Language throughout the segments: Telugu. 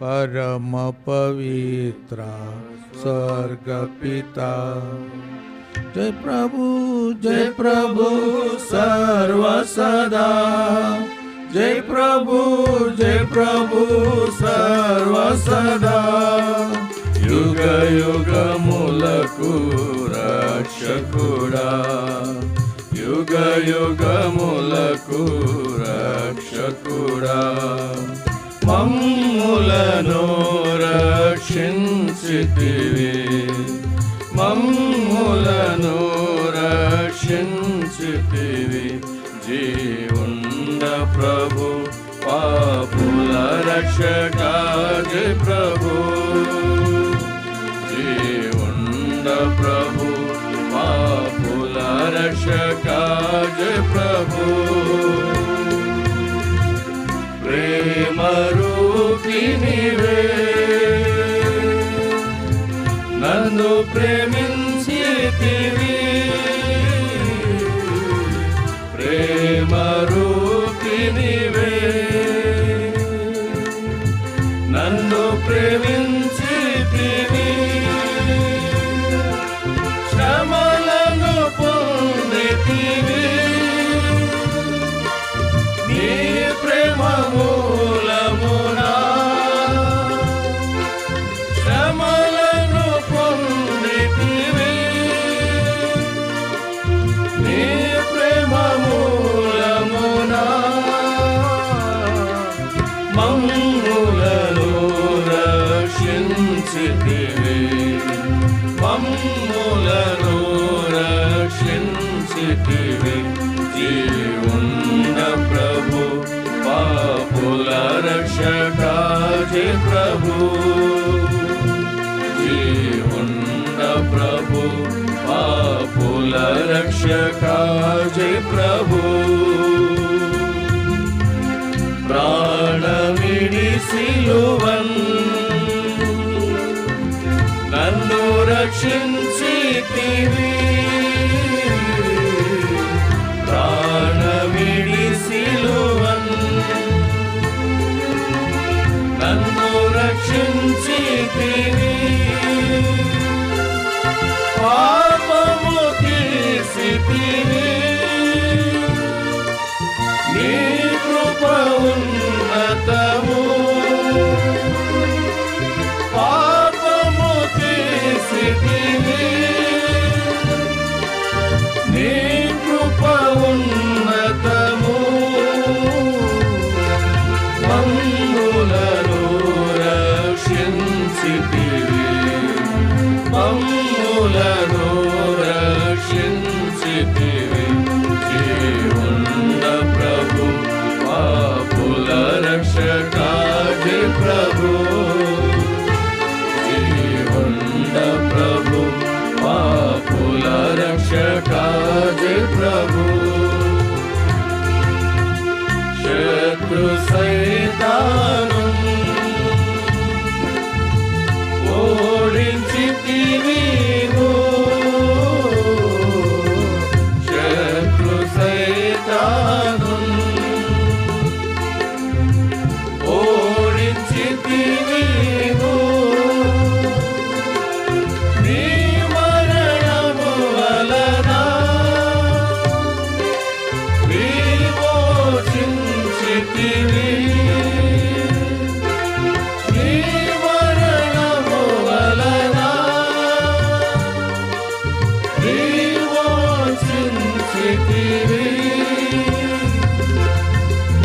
परमपवित्रा स्वर्गपिता। जय प्रभु जय प्रभु सर्वसदा। जय प्रभु जय प्रभु सर्वसदा। युगयुगमु लुरा युगयुगमु मम మమ్ములను రక్షించితివి. మమ్ములను రక్షించితివి. జీవుండ ప్రభు పాపుల రక్షక ప్రభు. జీవుండ ప్రభు పాపుల రక్షక ప్రభు. ప్రేమరు ప్రేమ రూపినివే నన్ను ప్రేమించితివి ప్రేమ రూపినివే రక్షించితివి. మమ్ములను రక్షించితివి జీవుండ ప్రభు. పాపుల రక్షక ప్రభు జీవుండ ప్రభు పాపుల రక్షక ప్రభు. ప్రాణమిడి సిలువన్ రక్షించి తీవీ. TV.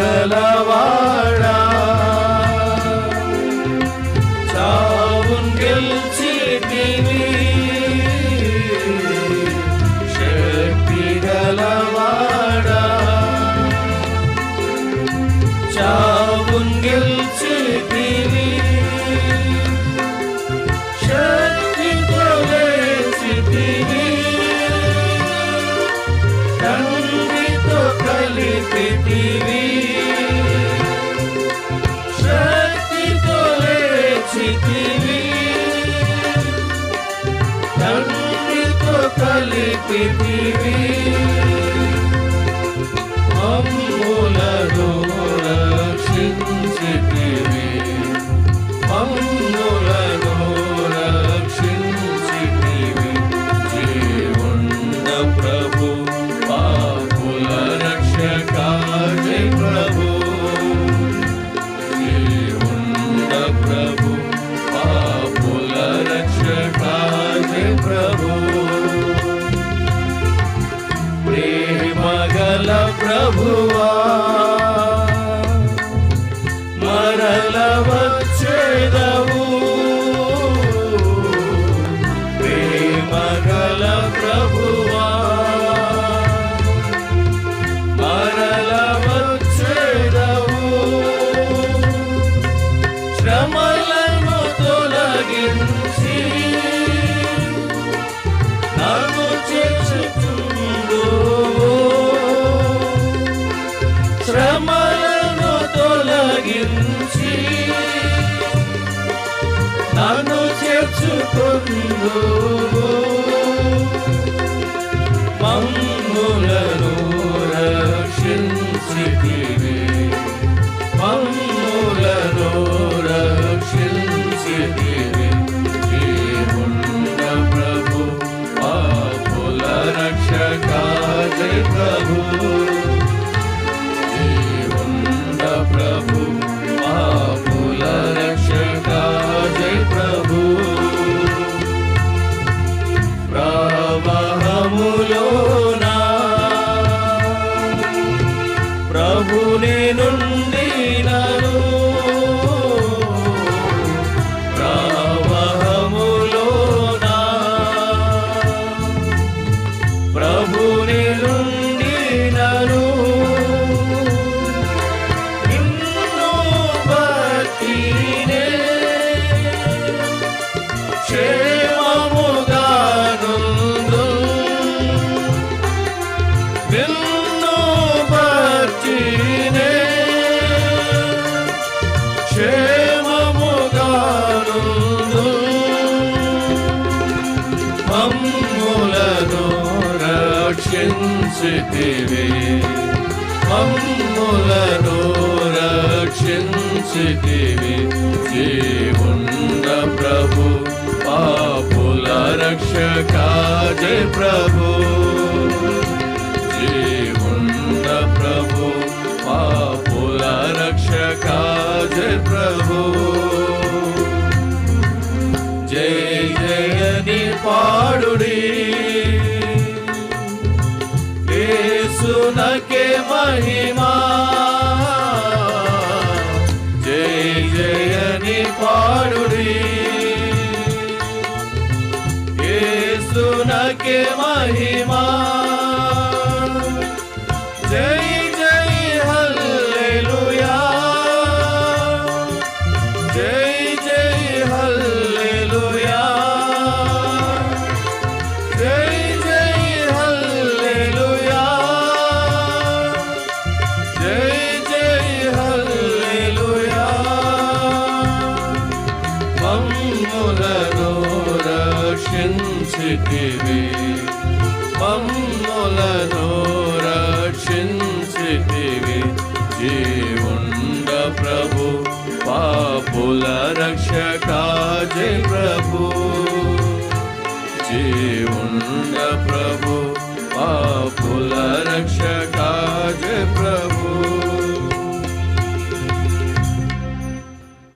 రక్షించితివి পৃথিবী। শক্তি তোলেছি তিনি। দণ্ডিত কালী পৃথিবী। శ్రమలను తొలగించి నన్ను చేర్చుకుందు శ్రమలను తొలగించి నన్ను చేర్చుకుందు క్షేమముగానుందు మమ్ములను రక్షించితివి. మమ్ములను రక్షించితివి. జీవుండ ప్రభు పాపుల రక్షక జయ ప్రభు. జయ ప్రభు. జయ జయని పాడుడి యేసునకే మహిమా. రక్షించితివి మమ్ములను రక్షించితివి. జీవుండ ప్రభు పాపుల రక్షక ప్రభు. జీవుండ ప్రభు పాపుల రక్షక ప్రభు.